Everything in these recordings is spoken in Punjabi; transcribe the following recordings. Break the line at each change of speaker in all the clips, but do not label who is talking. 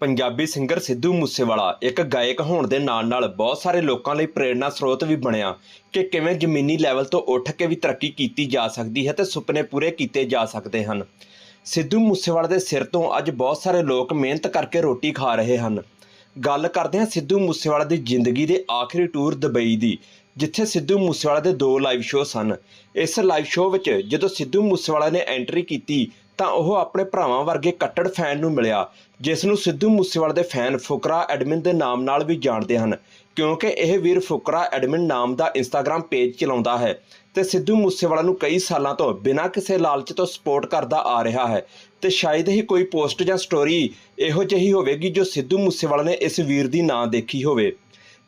ਪੰਜਾਬੀ ਸਿੰਗਰ ਸਿੱਧੂ ਮੂਸੇਵਾਲਾ ਇੱਕ ਗਾਇਕ ਹੋਣ ਦੇ ਨਾਲ-ਨਾਲ ਬਹੁਤ ਸਾਰੇ ਲੋਕਾਂ ਲਈ ਪ੍ਰੇਰਣਾ ਸਰੋਤ ਵੀ ਬਣਿਆ ਕਿ ਕਿਵੇਂ ਜ਼ਮੀਨੀ ਲੈਵਲ ਤੋਂ ਉੱਠ ਕੇ ਵੀ ਤਰੱਕੀ ਕੀਤੀ ਜਾ ਸਕਦੀ ਹੈ ਤੇ ਸੁਪਨੇ ਪੂਰੇ ਕੀਤੇ ਜਾ ਸਕਦੇ ਹਨ। ਸਿੱਧੂ ਮੂਸੇਵਾਲਾ ਦੇ ਸਿਰ ਤੋਂ ਅੱਜ ਬਹੁਤ ਸਾਰੇ ਲੋਕ ਮਿਹਨਤ ਕਰਕੇ ਰੋਟੀ ਖਾ ਰਹੇ ਹਨ। ਗੱਲ ਕਰਦੇ ਹਾਂ ਸਿੱਧੂ ਮੂਸੇਵਾਲਾ ਦੀ ਜ਼ਿੰਦਗੀ ਦੇ ਆਖਰੀ ਟੂਰ ਦੁਬਈ ਦੀ, ਜਿੱਥੇ ਸਿੱਧੂ ਮੂਸੇਵਾਲਾ ਦੇ ਦੋ ਲਾਈਵ ਸ਼ੋਅ ਸਨ। ਇਸ ਲਾਈਵ ਸ਼ੋਅ ਵਿੱਚ ਜਦੋਂ ਸਿੱਧੂ ਮੂਸੇਵਾਲਾ ਨੇ ਐਂਟਰੀ ਕੀਤੀ ਤਾਂ ਉਹ ਆਪਣੇ ਭਰਾਵਾਂ ਵਰਗੇ ਕੱਟੜ ਫੈਨ ਨੂੰ ਮਿਲਿਆ ਜਿਸ ਨੂੰ ਸਿੱਧੂ ਮੂਸੇਵਾਲਾ ਦੇ ਫੈਨ ਫੁਕਰਾ ਐਡਮਿਨ ਦੇ ਨਾਮ ਨਾਲ ਵੀ ਜਾਣਦੇ ਹਨ, ਕਿਉਂਕਿ ਇਹ ਵੀਰ ਫੁਕਰਾ ਐਡਮਿਨ ਨਾਮ ਦਾ ਇੰਸਟਾਗ੍ਰam ਪੇਜ ਚਲਾਉਂਦਾ ਹੈ ਤੇ ਸਿੱਧੂ ਮੂਸੇਵਾਲਾ ਨੂੰ ਕਈ ਸਾਲਾਂ ਤੋਂ ਬਿਨਾਂ ਕਿਸੇ ਲਾਲਚ ਤੋਂ ਸਪੋਰਟ ਕਰਦਾ ਆ ਰਿਹਾ ਹੈ ਤੇ ਸ਼ਾਇਦ ਹੀ ਕੋਈ ਪੋਸਟ ਜਾਂ ਸਟੋਰੀ ਇਹੋ ਜਿਹੀ ਹੋਵੇਗੀ ਜੋ ਸਿੱਧੂ ਮੂਸੇਵਾਲਾ ਨੇ ਇਸ ਵੀਰ ਦੀ ਨਾਂ ਦੇਖੀ ਹੋਵੇ।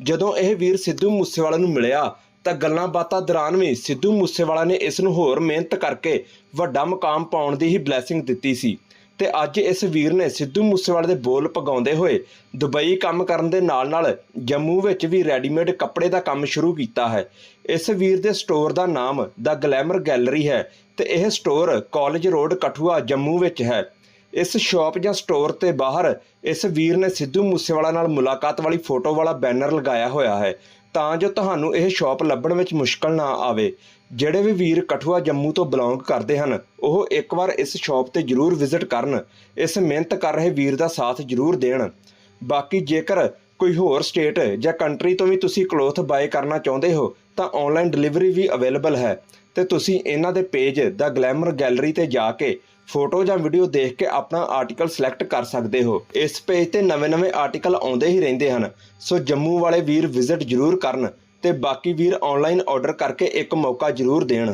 ਜਦੋਂ ਇਹ ਵੀਰ ਸਿੱਧੂ ਮੂਸੇਵਾਲਾ ਨੂੰ ਮਿਲਿਆ ਤਾਂ ਗੱਲਾਂ ਬਾਤਾਂ ਦੌਰਾਨ ਵੀ ਸਿੱਧੂ ਮੂਸੇਵਾਲਾ ਨੇ ਇਸ ਨੂੰ ਹੋਰ ਮਿਹਨਤ ਕਰਕੇ ਵੱਡਾ ਮੁਕਾਮ ਪਾਉਣ ਦੀ ਹੀ ਬਲੇਸਿੰਗ ਦਿੱਤੀ ਸੀ। ਤੇ ਅੱਜ ਇਸ ਵੀਰ ਨੇ ਸਿੱਧੂ ਮੂਸੇਵਾਲੇ ਦੇ ਬੋਲ ਪਗਾਉਂਦੇ ਹੋਏ ਦੁਬਈ ਕੰਮ ਕਰਨ ਦੇ ਨਾਲ-ਨਾਲ ਜੰਮੂ ਵਿੱਚ ਵੀ ਰੈਡੀਮੇਡ ਕੱਪੜੇ ਦਾ ਕੰਮ ਸ਼ੁਰੂ ਕੀਤਾ ਹੈ। ਇਸ ਵੀਰ ਦੇ ਸਟੋਰ ਦਾ ਨਾਮ ਦਾ ਗਲੈਮਰ ਗੈਲਰੀ ਹੈ ਤੇ ਇਹ store college road Kathua Jammu ਵਿੱਚ ਹੈ। ਇਸ ਸ਼ਾਪ ਜਾਂ ਸਟੋਰ ਤੇ ਬਾਹਰ ਇਸ ਵੀਰ ਨੇ ਸਿੱਧੂ ਮੂਸੇਵਾਲਾ ਨਾਲ ਮੁਲਾਕਾਤ ਵਾਲੀ ਫੋਟੋ ਵਾਲਾ ਬੈਨਰ ਲਗਾਇਆ ਹੋਇਆ ਹੈ। ਤਾਂ ਜੋ ਤੁਹਾਨੂੰ ਇਹ ਸ਼ਾਪ ਲੱਭਣ ਵਿੱਚ ਮੁਸ਼ਕਲ ਨਾ ਆਵੇ। ਜਿਹੜੇ ਵੀ ਵੀਰ ਕਠੂਆ ਜੰਮੂ ਤੋਂ ਬਿਲੋਂਗ ਕਰਦੇ ਹਨ, ਉਹ ਇੱਕ ਵਾਰ ਇਸ ਸ਼ਾਪ ਤੇ ਜ਼ਰੂਰ ਵਿਜ਼ਿਟ ਕਰਨ। ਇਸ ਮਿਹਨਤ ਕਰ ਰਹੇ ਵੀਰ ਦਾ ਸਾਥ ਜ਼ਰੂਰ ਦੇਣ। ਬਾਕੀ ਜੇਕਰ ਕੋਈ ਹੋਰ ਸਟੇਟ ਜਾਂ ਕੰਟਰੀ ਤੋਂ ਵੀ ਤੁਸੀਂ ਕਲੋਥ ਬਾਏ ਕਰਨਾ ਚਾਹੁੰਦੇ ਹੋ ਤਾਂ ਆਨਲਾਈਨ ਡਿਲੀਵਰੀ ਵੀ ਅਵੇਲੇਬਲ ਹੈ ਤੇ ਤੁਸੀਂ ਇਹਨਾਂ ਦੇ ਪੇਜ ਦਾ ਗਲੈਮਰ ਗੈਲਰੀ ਤੇ ਜਾ ਕੇ ਫੋਟੋ ਜਾਂ ਵੀਡੀਓ ਦੇਖ ਕੇ ਆਪਣਾ ਆਰਟੀਕਲ ਸਿਲੈਕਟ ਕਰ ਸਕਦੇ ਹੋ। ਇਸ ਪੇਜ ਤੇ ਨਵੇਂ-ਨਵੇਂ ਆਰਟੀਕਲ ਆਉਂਦੇ ਹੀ ਰਹਿੰਦੇ ਹਨ। ਸੋ ਜੰਮੂ ਵਾਲੇ ਵੀਰ ਵਿਜ਼ਿਟ ਜ਼ਰੂਰ ਕਰਨ ਤੇ ਬਾਕੀ ਵੀਰ ਆਨਲਾਈਨ ਆਰਡਰ ਕਰਕੇ ਇੱਕ ਮੌਕਾ ਜ਼ਰੂਰ ਦੇਣ।